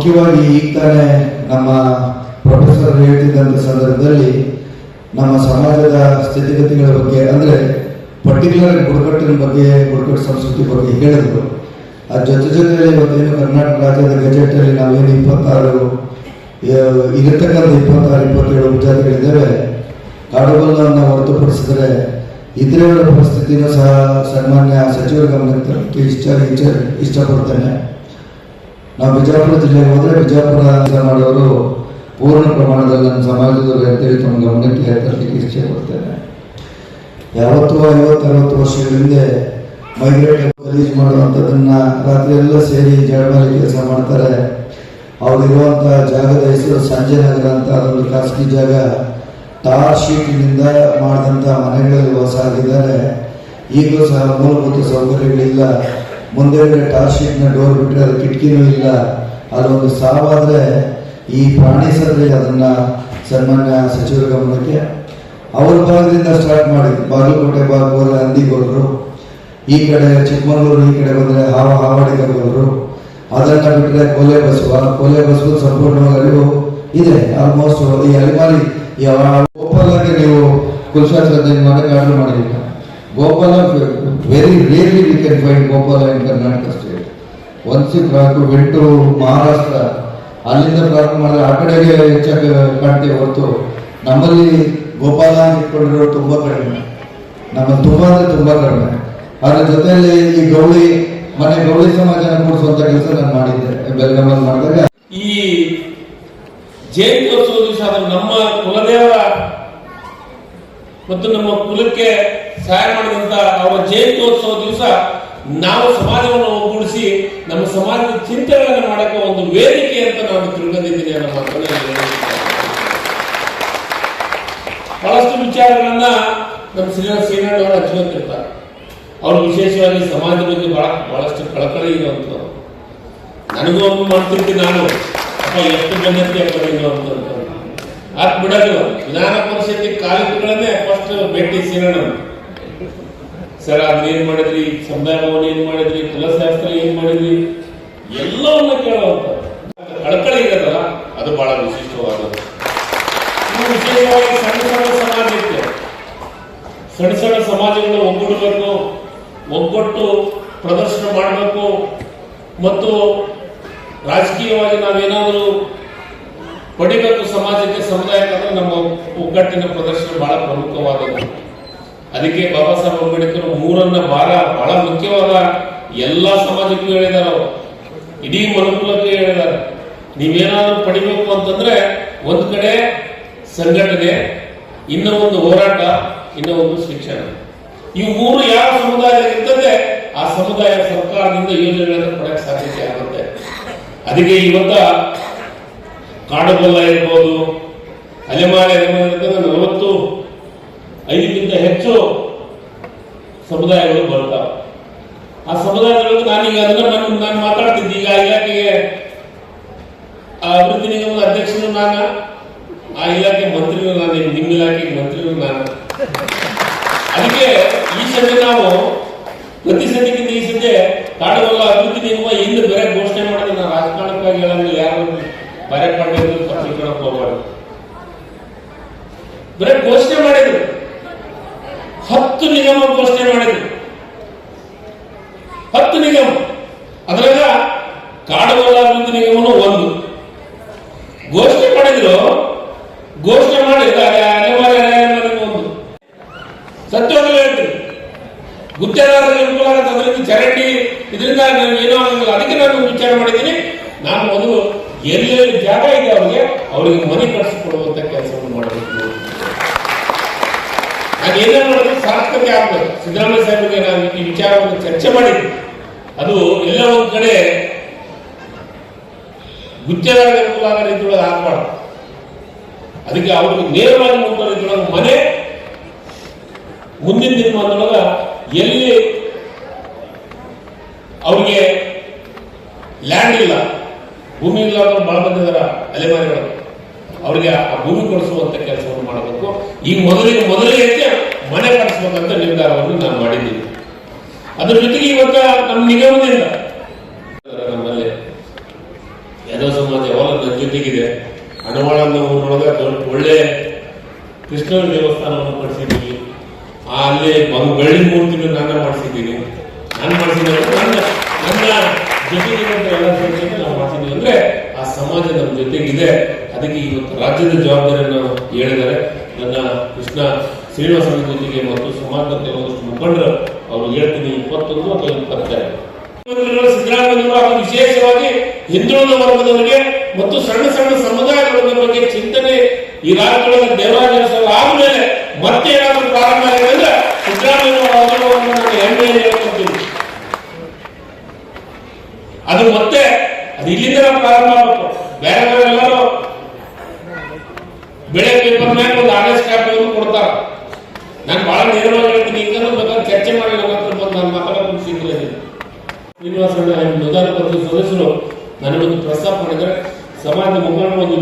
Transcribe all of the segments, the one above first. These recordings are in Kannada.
ಮುಖ್ಯವಾಗಿ ಈಗ ತಾನೇ ನಮ್ಮ ಪ್ರೊಫೆಸರ್ ಹೇಳ್ತಿದ್ದಂಥ ಸಂದರ್ಭದಲ್ಲಿ ನಮ್ಮ ಸಮಾಜದ ಸ್ಥಿತಿಗತಿಗಳ ಬಗ್ಗೆ, ಅಂದರೆ ಪರ್ಟಿಕ್ಯುಲರ್ ಬುಡಕಟ್ಟಿನ ಬಗ್ಗೆ ಬುಡಕಟ್ಟು ಸಂಸ್ಕೃತಿ ಬಗ್ಗೆ ಹೇಳಿದ್ರು. ಅದ್ರ ಜೊತೆ ಜೊತೆಯಲ್ಲಿ ಇವತ್ತೇನು ಕರ್ನಾಟಕ ರಾಜ್ಯದ ಗೆಜೆಟಲ್ಲಿ ನಾವೇನು ಇಪ್ಪತ್ತಾರು ಇರತಕ್ಕಂಥ ಇಪ್ಪತ್ತಾರು, ಇಪ್ಪತ್ತೇಳು ಉಪಜಾತಿಗಳಿದ್ದಾವೆ ಕಾಡುಗೊಲ್ಲವನ್ನು ಹೊರತುಪಡಿಸಿದರೆ ಇತರೆಗಳ ಪರಿಸ್ಥಿತಿನೂ ಸಹ ಸನ್ಮಾನ್ಯ ಸಚಿವರ ಗಮನಕ್ಕೆ ಇಷ್ಟ, ಇಷ್ಟಪಡ್ತೇನೆ. ನಾವು ಬಿಜಾಪುರ ಜಿಲ್ಲೆಗೆ ಹೋದ್ರೆ ಬಿಜಾಪುರ ಮಾಡೋರು ಪೂರ್ಣ ಪ್ರಮಾಣದಲ್ಲಿ ನಮ್ಮ ಸಮಾಜದವರು ಅಂತೇಳಿ ತಮ್ಮ ಗಮನಕ್ಕೆ ತರಲಿಕ್ಕೆ ಇಷ್ಟಪಡ್ತೇನೆ ಯಾವತ್ತು ಐವತ್ತು ಅರವತ್ತು ವರ್ಷಗಳ ಹಿಂದೆ ಮೈಗ್ರೇಟ್ ಗಲೀಜು ಮಾಡುವಂಥದ್ದನ್ನ ರಾತ್ರಿ ಎಲ್ಲ ಸೇರಿ ಜಳಮಾಲಿ ಕೆಲಸ ಮಾಡ್ತಾರೆ. ಅವರಿರುವಂಥ ಜಾಗದ ಹೆಸರು ಸಂಜಯ್ ನಗರ ಅಂತ ಅದೊಂದು ಖಾಸಗಿ ಜಾಗ. ಟಾರ್ ಶೀಟ್ನಿಂದ ಮಾಡಿದಂಥ ಮನೆಗಳಲ್ಲಿ ವಾಸ ಆಗಿದ್ದಾರೆ. ಈಗಲೂ ಸಹ ಮೂಲಭೂತ ಸೌಕರ್ಯಗಳಿಲ್ಲ. ಮುಂದೆಗಡೆ ಟಾರ್ಶೀಟ್ನ ಡೋರ್ ಬಿಟ್ಟರೆ ಅದು ಕಿಟಕಿನೂ ಇಲ್ಲ. ಅದೊಂದು ಸಾವಾದರೆ ಈ ಪ್ರಾಣಿ ಸದ್ರೆ ಅದನ್ನ ಸನ್ಮಾನ್ಯ ಸಚಿವರ ಗಮನಕ್ಕೆ ಅವ್ರ ಭಾಗದಿಂದ ಸ್ಟಾರ್ಟ್ ಮಾಡಿದ್ರು. ಬಾಗಲಕೋಟೆ ಭಾಗವಲ್ಲ ಹಂದಿಗೋದ್ರು ಈ ಕಡೆ ಚಿಕ್ಕಮಗಳೂರು, ಈ ಕಡೆ ಬಂದರೆ ಹಾವ ಬರೋರು ಅದನ್ನ ಬಿಟ್ಟರೆ ಕೋಲೆ ಬಸವ ಕೋಲೆ ಬಸವ ಸಂಪೂರ್ಣವಾಗಿ ಇದೆ. ಆಲ್ಮೋಸ್ಟ್ ಈ ಅಲಿಮಾರಿ ಗೋಪಾಲಕ್ಕೆ ನೀವು ಕುಲಶಾಸ್ತ್ರ ಮಾಡಿ ಆರ್ಡರ್ ಮಾಡಿಲ್ಲ Gopala very we can find Gopala in Karnataka state once you to went to Maharashtra ಅಲ್ಲಿಂದ ಪ್ರಾರಂಭ ಮಾಡಿದ್ರೆ ಆ ಕಡೆಗೆ ಹೆಚ್ಚಾಗಿ ಕಾಣ್ತೀವಿ ಹೊರತು. ನಮ್ಮಲ್ಲಿ ಗೋಪಾಲ ಇಟ್ಕೊಂಡಿರೋ ತುಂಬಾ ಕಡಿಮೆ. ನಮ್ಮ ತುಂಬಾ ಅಂದ್ರೆ ತುಂಬಾ ಕಡಿಮೆ. ಅದರ ಜೊತೆಯಲ್ಲಿ ಈ ಗೌಳಿ, ಮನೆ ಗೌಳಿ ಸಮಾಜನ ಕೂಡಿಸುವಂತ ಕೆಲಸ ನಾನು ಮಾಡಿದ್ದೆ. ಬೆಳಗಾಮಲ್ಲಿ ಮಾಡಿದಾಗ. ಈ ದಿವಸ ನಮ್ಮ ಕುಲದೇವ ಮತ್ತು ನಮ್ಮ ಕುಲಕ್ಕೆ ಸಹಾಯ ಮಾಡಿದಂತ ಅವರ ಜಯಂತ್ಯೋತ್ಸವ ದಿವಸ ನಾವು ಸಮಾಜವನ್ನು ಒಗ್ಗೂಡಿಸಿ, ನಮ್ಮ ಸಮಾಜದ ಚಿಂತನೆಗಳನ್ನು ಮಾಡಕ್ಕೆ ಒಂದು ವೇದಿಕೆ ಅಂತ ನಾನು ತಿಳ್ಕೊಂಡಿದ್ದೀನಿ ಅನ್ನೋ ಮಾತನ್ನ. ಬಹಳಷ್ಟು ವಿಚಾರಗಳನ್ನ ನಮ್ಮ ಶ್ರೀನಾಥ್ ಹಚ್ಕೊತಿರ್ತಾರೆ ಅವರು ವಿಶೇಷವಾಗಿ ಸಮಾಜದ ಬಗ್ಗೆ ಬಹಳ, ಬಹಳಷ್ಟು ಕಳಕಳಿ ಇರುವಂತವ್ರು ನನಗೂ ಒಂದು ಮಾಡ್ತಿರ್ತೀನಿ ನಾನು. ಅಪ್ಪ, ಎಷ್ಟು ಜನತೆ ಆತ್ ಬಿಡೋದು. ವಿಧಾನ ಪರಿಷತ್ತಿಗೆ ಕಾಲೇಜುಗಳನ್ನೇ ಫಸ್ಟ್ ಭೇಟಿ ಸೇರೋಣ ಸರ್ ಏನ್ ಮಾಡಿದ್ರಿ? ಸಮುದಾಯ ಭವನ ಏನ್ ಮಾಡಿದ್ರಿ? ಕುಲಶಾಸ್ತ್ರ ಏನ್ ಮಾಡಿದ್ರಿ? ಎಲ್ಲವನ್ನ ಕೇಳುವಂತ. ಕಳಕಳಿ ಇರೋದಲ್ಲ, ಅದು ಬಹಳ ವಿಶಿಷ್ಟವಾದದ್ದು. ವಿಶೇಷವಾಗಿ ಸಣ್ಣ ಸಣ್ಣ ಸಮಾಜ ಇತ್ತು ಸಣ್ಣ ಸಣ್ಣ ಸಮಾಜಗಳನ್ನ ಒಗ್ಗೂಡಬೇಕು ಒಗ್ಗಟ್ಟು ಪ್ರದರ್ಶನ ಮಾಡಬೇಕು, ಮತ್ತು ರಾಜಕೀಯವಾಗಿ ನಾವೇನಾದರೂ ಪಡಿಬೇಕು ಸಮಾಜಕ್ಕೆ, ಸಮುದಾಯಕ್ಕೆ ನಮ್ಮ ಒಗ್ಗಟ್ಟಿನ ಪ್ರದರ್ಶನ ಬಹಳ ಪ್ರಮುಖವಾದದ್ದು. ಅದಕ್ಕೆ ಬಾಬಾ ಸಾಹೇಬ್ ಅಂಬೇಡ್ಕರ್ ಮೂರನ್ನ ಬಹಳ ಬಹಳ ಮುಖ್ಯವಾದ ಎಲ್ಲಾ ಸಮಾಜಕ್ಕೂ ಹೇಳಿದಾರೆ ಅವರು. ಇಡೀ ಮನುಕುಲಕ್ಕೆ ಹೇಳಿದಾರೆ. ನೀವೇನಾದ್ರೂ ಪಡಿಬೇಕು ಅಂತಂದ್ರೆ ಒಂದ್ ಕಡೆ ಸಂಘಟನೆ, ಇನ್ನ ಒಂದು ಹೋರಾಟ, ಇನ್ನೂ ಒಂದು ಶಿಕ್ಷಣ. ಈ ಮೂರು ಯಾವ ಸಮುದಾಯ ಇರ್ತದೆ, ಆ ಸಮುದಾಯ ಸರ್ಕಾರದಿಂದ ಯೋಜನೆಗಳನ್ನು ಪಡೆಯಕ್ಕೆ ಸಾಧ್ಯತೆ ಆಗುತ್ತೆ. ಅದಕ್ಕೆ ಇವತ್ತ ಕಾಡುಗೊಲ್ಲ ಇರ್ಬೋದು, ಅಲೆಮಾರಿ ಅಲೆಮಾರಿ ಹೆಚ್ಚು ಸಮುದಾಯಗಳು ಬರ್ತಾವೆ ಆ ಸಮುದಾಯಗಳಿಗೆ ನಾನೀಗ ಅದನ್ನ ನಾನು ನಾನು ಮಾತಾಡ್ತಿದ್ದೆ. ಈಗ ಇಲಾಖೆಗೆ ಆ ಅಭಿವೃದ್ಧಿ ನಿಗಮದ ಅಧ್ಯಕ್ಷನು ನಾನು, ಆ ಇಲಾಖೆ ಮಂತ್ರಿಗಳು ನಾನು, ನಿಮ್ಮ ಇಲಾಖೆಗೆ ಮಂತ್ರಿಗಳು ನಾನು. ಅದಕ್ಕೆ ಈ ಸದ್ಯ ನಾವು ಪ್ರತಿ ಸದ್ಯಕ್ಕಿಂತ ಈ ಸದ್ಯ ಕಾಡುಗೊಲ್ಲ ಅಭಿವೃದ್ಧಿ ನಿಗಮ ಹಿಂದೆ ಬೇರೆ ಘೋಷಣೆ ಮಾಡಿದ್ರೆ ನಾನು ರಾಜಕಾರಣಕ್ಕಾಗಿ ಹೇಳಂಗಿಲ್ಲ ಯಾರು ಬೇರೆ ಪಡೆಯೋದು ತಪ್ಪು ತಿಳ್ಕೊಳಕ್ ಹೋಗ್ಬಾರ್ದು ಬರೀ ಘೋಷಣೆ ಮಾಡಿದ್ರು ಹತ್ತು ನಿಗಮ ಘೋಷಣೆ ಮಾಡಿದ್ರು ನಿಗಮ ಅದ್ರಾಗ ಕಾಡುಗೊಲ್ಲ ನಿಯಮನು ಒಂದು. ಘೋಷಣೆ ಮಾಡಿದ್ರು. ಘೋಷಣೆ ಮಾಡಿದ್ರೆ. ಅನಿವಾರ್ಯ ಒಂದು. ಸತ್ಯವಾಗಲೂ ಹೇಳ್ತೀನಿ. ಗುತ್ತೇದಾರರಿಗೆ ಅನುಕೂಲ ಅದರಿಂದ ಚರಂಡಿ ಇದರಿಂದ ನಾನು ಏನೋ ಆಗಂಗಿಲ್ಲ. ಅದಕ್ಕೆ ನಾನು ವಿಚಾರ ಮಾಡಿದ್ದೀನಿ. ನಾನು ಮೊದಲು ಎಲ್ಲೆಲ್ಲಿ ಜಾಗ ಇದೆ ಅವರಿಗೆ ಅವರಿಗೆ ಮನೆ ಕಟ್ಟಿಸಿಕೊಡುವಂತ ಕೆಲಸವನ್ನು ಮಾಡಬೇಕು. ನಾನು ಏನೇ ಮಾಡಿದ್ರು ಸಾರ್ಥಕತೆ ಆಗ್ಬೇಕು. ಸಿದ್ದರಾಮಯ್ಯ ಸಾಹೇಬರಿಗೆ ನಾನು ಈ ವಿಚಾರವನ್ನು ಚರ್ಚೆ ಮಾಡಿದ್ದೆ ಅದು ಎಲ್ಲ ಒಂದ್ ಕಡೆ ಗುತ್ತೇದಾರರಿಗೆ ಅನುಕೂಲ ಆಗೋ ರೀತಿಯೊಳಗೆ ಆಗಬಾರ್ದು. ಅದಕ್ಕೆ ಅವ್ರಿಗೆ ನೇರವಾಗಿ ಮುಂದುವ ರೀತಿಯೊಳಗೆ ಮನೆ, ಮುಂದಿನ ದಿನಮಾನದೊಳಗ ಎಲ್ಲಿ ಅವ್ರಿಗೆ ಲ್ಯಾಂಡ್ ಇಲ್ಲ, ಭೂಮಿ ಇಲ್ಲ ಅನ್ನೋರು ಬಹಳ ಬಂದಿದ್ದಾರೆ ಅಲೆಮಾರಿಗಳು. ಅವ್ರಿಗೆ ಆ ಭೂಮಿ ಕೊಡಿಸುವಂತ ಕೆಲಸವನ್ನು ಮಾಡಬೇಕು. ಈ ಮೊದಲಿಗೆ, ಮೊದಲೇ ಮನೆ ಕಟ್ಟಿಸ್ಬೇಕಂತ ನಿರ್ಧಾರವನ್ನು ನಾನು ಮಾಡಿದ್ದೀನಿ. ಅದ್ರ ಜೊತೆಗೆ ಇವತ್ತ ನಮ್ಮ ನಿಗಮದಿಂದ ನಮ್ಮಲ್ಲಿ ಯಾದವ ಸಮಾಜ ಸಮಾಜದೊಳಗೆ ದೊಡ್ಡ ಒಳ್ಳೆ ಕೃಷ್ಣನ ದೇವಸ್ಥಾನವನ್ನು ಮಾಡಿಸಿದ್ದೀನಿ ಅಲ್ಲಿ ಬೆಳ್ಳಿ ಮೂರ್ತಿನ ನಾನು ಮಾಡಿಸಿದ್ದೀನಿ. ನಾನು ಮಾಡಿಸಿದ್ದೀನಿ ನನ್ನ ನನ್ನ ಎಲ್ಲ ಸಂಖ್ಯೆಗೆ ನಾವು ಮಾಡ್ತಿದ್ದೀವಿ ಅಂದ್ರೆ ಆ ಸಮಾಜ ನಮ್ಮ ಜೊತೆಗಿದೆ. ಅದಕ್ಕೆ ಇವತ್ತು ರಾಜ್ಯದ ಜವಾಬ್ದಾರಿಯನ್ನು ಹೇಳಿದರೆ ನನ್ನ ಕೃಷ್ಣ ಶ್ರೀನಿವಾಸನ ಜೊತೆಗೆ ಮತ್ತು ಸಮಾಜದ ಕೆಲವೊಂದಷ್ಟು ಮುಖಂಡರು ಅವರು ಹೇಳ್ತೀನಿ ಇಪ್ಪತ್ತೊಂದು ಅಥವಾ ಇಪ್ಪತ್ತೆರಡು. ಸಿದ್ದರಾಮಯ್ಯ ಸಿದ್ದರಾಮಯ್ಯವರು ವಿಶೇಷವಾಗಿ ಹಿಂದುಳಿದ ವರ್ಗದವರಿಗೆ ಮತ್ತು ಸಣ್ಣ ಸಣ್ಣ ಸಮುದಾಯಗಳ ಬಗ್ಗೆ ಚಿಂತನೆ ಈ ರಾಜ್ಯಗಳನ್ನು ದೇವರಾಜ ಆದ್ಮೇಲೆ ಮತ್ತೆ ಏನಾದರೂ ಪ್ರಾರಂಭ ಆಗಿದೆ ಅದು ಮತ್ತೆ ಅದು ಇಲ್ಲಿಂದ ಪ್ರಾರಂಭ ಆಗಬೇಕು. ಬೇರೆ ಬೇರೆ ಎಲ್ಲರೂ ಬೆಳೆ ಪೇಪರ್ ಮ್ಯಾಕ್ ಒಂದು ಆರ್ಎಸ್ ಕಾಪಿ ಕೊಡ್ತಾರ. ನಾನು ಬಹಳ ನೇರವಾಗಿ ಹೇಳ್ತೀನಿ ಹಿಂಗಂದ್ರೆ ಬೇಕಾದ್ರೆ ಚರ್ಚೆ ಮಾಡಿ ನನ್ನ ಹತ್ರ ಬಂದು ನನ್ನ ಮಾತಾಡೋದು ಸಿಗ್ತದೆ ಶ್ರೀನಿವಾಸಣ್ಣ ವಿಧಾನ ಪರಿಷತ್ ಸದಸ್ಯರು ನನಗೊಂದು ಪ್ರಸ್ತಾಪ ಮಾಡಿದ್ರೆ ಸಮಾಜದ ಮುಖಂಡ ಒಂದು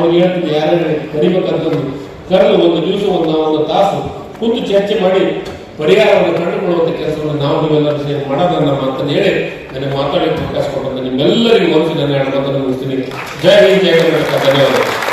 ಅವ್ರಿಗೆ ಹೇಳ್ತಿದ್ದೆ ಯಾರ್ಯಾರು ಕರಿಬೇಕಂತಂದು ಕರೆದು ಒಂದು ದಿವಸ ಒಂದು ಒಂದು ತಾಸು ಕುಂತು ಚರ್ಚೆ ಮಾಡಿ ಪರಿಹಾರವನ್ನು ಕಂಡುಕೊಳ್ಳುವಂತ ಕೆಲಸವನ್ನು ನಾವು ನೀವೆಲ್ಲರೂ ಸೇರಿ ಮಾಡೋದನ್ನ ಅಂತ ಹೇಳಿ ನನಗೆ ಮಾತಾಡಿ ಅವಕಾಶ ಕೊಟ್ಟಂತ ನಿಮ್ಮೆಲ್ಲರಿಗೂ ಮನಸ್ಸು ನನ್ನ ಮಾತನ್ನು ಮುಗಿಸ್ತೀನಿ. ಜೈ ಹಿಂದ್, ಜೈ ಕರ್ನಾಟಕ. ಧನ್ಯವಾದ